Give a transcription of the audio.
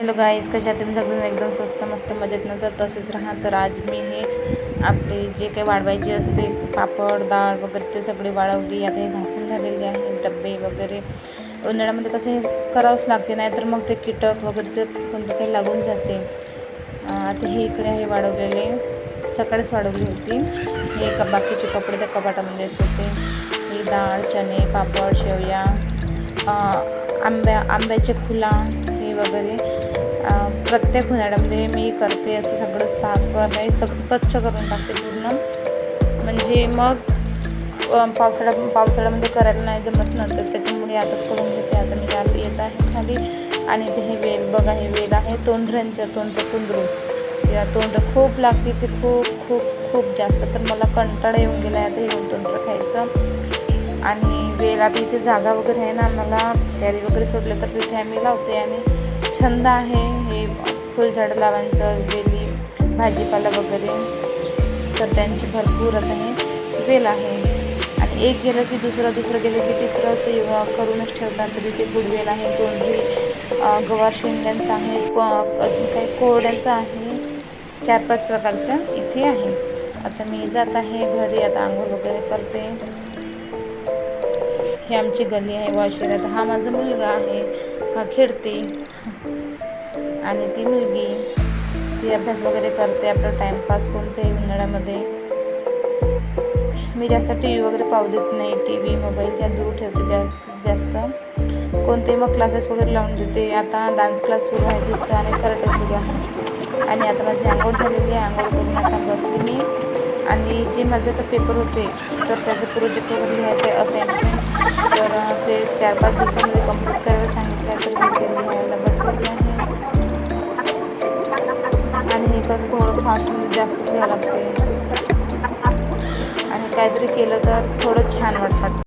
Hello guys कशा तुम्ही सगळं एकदम स्वस्त मस्त मजेत नंतर तसेच राहा. तर आज मी हे आपले जे काही वाढवायचे असते पापड डाळ वगैरे ते सगळे वाळवली. आता हे घासून झालेले आहे डबे वगैरे. उन्हाळ्यामध्ये कसं हे करावंच लागते नाहीतर मग ते कीटक वगैरे ते कोणतं काही लागून जाते. आता हे इकडे आहे वाढवलेले सकाळीच वाढवली होती. हे क बाकीचे कपडे त्या कपाटामध्ये होते. ही डाळ चणे पापड शेवया आंब्या आंब्याचे फुला हे वगैरे. प्रत्येक उन्हाळ्यामध्ये मी करते असं सगळं साफ नाही सगळं स्वच्छ करून टाकते पूर्ण. म्हणजे मग पावसाळ्या पावसाळ्यामध्ये करायला नाही जमत नंतर त्याच्यामुळे आताच करून घेते. आता मी चालू येत आहे खाली आणि ते हे वेल बघा हे वेल आहे तोंडऱ्यांचं तोंड कुंदरू. या तोंड खूप लागते ते खूप खूप खूप जास्त. तर मला कंटाळा येऊन गेला आहे आता हे तोंड खायचं. आणि वेल आता इथे जागा वगैरे आहे ना आम्हाला कॅरी वगैरे सोडले तर तिथे आम्ही लावते आणि छंद आहे हे फुलझाडं लावायचं वेली भाजीपाला वगैरे. तर त्यांची भरपूर आता हे वेल आहे. आणि एक गेलं की दुसरं दुसरं गेलं की तिसरं असं करूनच ठेवतात. तर तिथे गुडवेल आहे तोंडरी गवार शेंड्यांचं आहे अजून काही कोरड्याचं आहे. चार पाच प्रकारच्या इथे आहे. आता मी जात आहे घरी आता आंघोळ वगैरे करते. ही आमची गली आहे वाशिरात. हा माझा मुलगा आहे. हा खेळते. आणि ती मुलगी ती अभ्यास वगैरे करते आपला टाईमपास कोणत्याही उन्हाळ्यामध्ये. मी जास्त टी व्ही वगैरे पाहू देत नाही. टी व्ही मोबाईलच्या दूर ठेवते जास्त जास्त. कोणते मग क्लासेस वगैरे लावून देते. आता डान्स क्लास सुरू आहे तिचं आणि कराटे सुरू आहे. आणि आता माझी आंघोळ झालेली आहे. आंघोळ करून आता बसते मी. आणि जे माझे तर पेपर होते तर त्याचं प्रोजेक्ट वगैरे लिहायचं आहे असाइनमेंट तर ते चार पाच दिवसामध्ये कंप्लीट करायला सांगितलं तर मी ते लिहायला बसलेली आहे. आणि हे कसं थोडं फास्टमध्ये जास्त लिहावं लागते. आणि काहीतरी केलं तर थोडं छान वाटतात